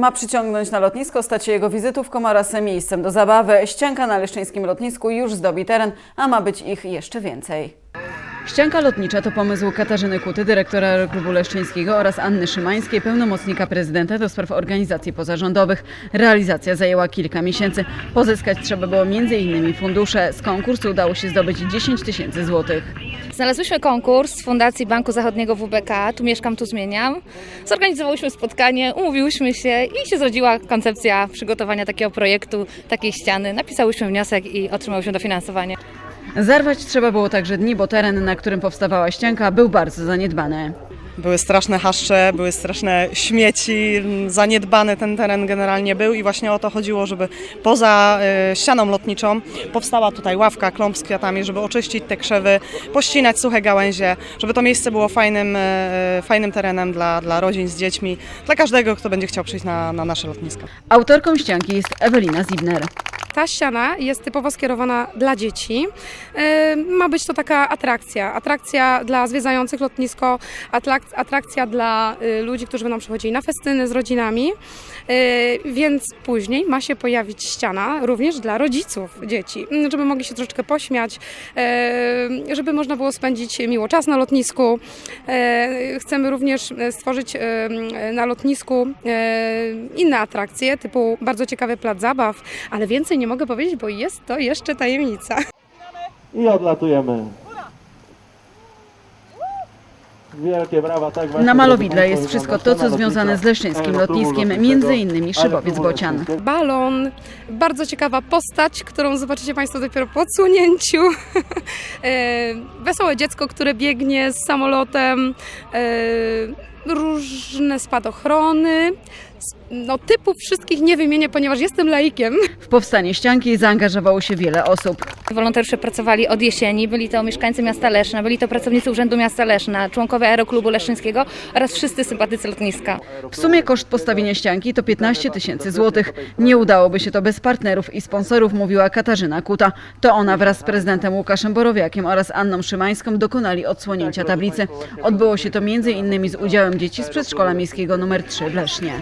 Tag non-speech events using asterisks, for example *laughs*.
Ma przyciągnąć na lotnisko, stać się jego wizytówką oraz miejscem do zabawy. Ścianka na leszczyńskim lotnisku już zdobi teren, a ma być ich jeszcze więcej. Ścianka lotnicza to pomysł Katarzyny Kuty, dyrektora Aeroklubu Leszczyńskiego oraz Anny Szymańskiej, pełnomocnika prezydenta do spraw organizacji pozarządowych. Realizacja zajęła kilka miesięcy. Pozyskać trzeba było m.in. fundusze. Z konkursu udało się zdobyć 10 tysięcy złotych. Znalazłyśmy konkurs z Fundacji Banku Zachodniego WBK, tu mieszkam, tu zmieniam. Zorganizowałyśmy spotkanie, umówiłyśmy się i się zrodziła koncepcja przygotowania takiego projektu, takiej ściany. Napisałyśmy wniosek i otrzymałyśmy dofinansowanie. Zarwać trzeba było także dni, bo teren, na którym powstawała ścianka, był bardzo zaniedbany. Były straszne haszcze, były straszne śmieci, zaniedbany ten teren generalnie był i właśnie o to chodziło, żeby poza e, ścianą lotniczą powstała tutaj ławka, klomp z kwiatami, żeby oczyścić te krzewy, pościnać suche gałęzie, żeby to miejsce było fajnym, e, fajnym terenem dla, dla rodzin z dziećmi, dla każdego, kto będzie chciał przyjść na, na nasze lotnisko. Autorką ścianki jest Ewelina Zibner. Ta ściana jest typowo skierowana dla dzieci. E, Ma być to taka atrakcja. Atrakcja dla zwiedzających lotnisko, atrak- atrakcja dla y, ludzi, którzy będą przychodzili na festyny z rodzinami. E, Więc później ma się pojawić ściana również dla rodziców dzieci, m, żeby mogli się troszeczkę pośmiać, e, żeby można było spędzić miło czas na lotnisku. Chcemy również stworzyć na lotnisku inne atrakcje, typu bardzo ciekawy plac zabaw, ale więcej nie mogę powiedzieć, bo jest to jeszcze tajemnica. I odlatujemy. Wielkie brawa, tak właśnie. Na malowidle jest wszystko to, co związane z leszczyńskim lotniskiem, innymi Szybowiec Bocian. Balon, bardzo ciekawa postać, którą zobaczycie Państwo dopiero po odsłonięciu. *laughs* E, Wesołe dziecko, które biegnie z samolotem. e, Różne spadochrony. No, typów wszystkich nie wymienię, ponieważ jestem laikiem. W powstanie ścianki zaangażowało się wiele osób. Wolontariusze pracowali od jesieni, byli to mieszkańcy miasta Leszna, byli to pracownicy Urzędu Miasta Leszna, członkowie Aeroklubu Leszczyńskiego oraz wszyscy sympatycy lotniska. W sumie koszt postawienia ścianki to 15 tysięcy złotych. Nie udałoby się to bez partnerów i sponsorów, mówiła Katarzyna Kuta. To ona wraz z prezydentem Łukaszem Borowiakiem oraz Anną Szymańską dokonali odsłonięcia tablicy. Odbyło się to innymi z udziałem dzieci z przedszkola miejskiego nr 3 w Lesznie.